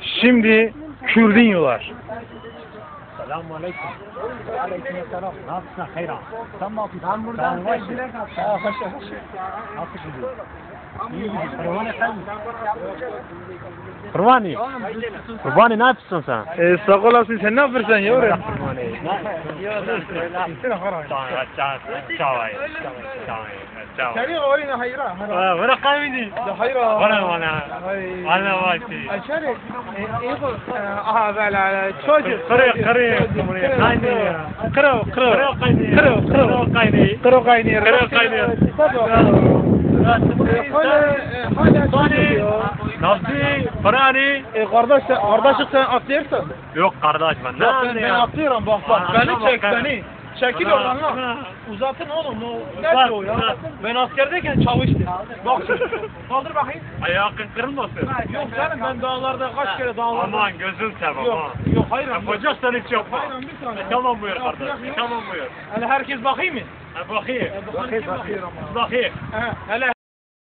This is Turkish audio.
Şimdi Kürdinyolar. Selamun aleyküm. Aleyküm selam. Nasılsın Hayra? Sen ne yapıyorsun? Ben buradan sevgiler hoş. Nasıl gidiyor? İyi gidiyor. Kurban efendim. Kurbani. Kurbani ne yapıyorsun sen? Ee, sağ olasın sen ne yapıyorsun yavrum? هذا Nasıl? Para hani? E kardeş sen, kardeşim sen atlıyorsan. Yok kardeş ben ne Bak ben, ben yapıyorum? bak bak. Aa, beni çek bak, beni. Çekil oradan lan. Uzatın oğlum. O, ne bak, o ya? Uzat. Ben askerdeyken çalıştım. Bak kaldır bakayım. Ayağı kırılmasın. Yok canım ben dağlarda kaç kere dağlarda. Aman gözün sen ama. Yok, yok hayır. Yapacaksan hiç yapma. Hayır bir tane. E, tamam buyur kardeş. Tamam buyur. Hele herkes bakayım mı? E, bakayım. E, bakayım. Bakayım. Bakayım. Hele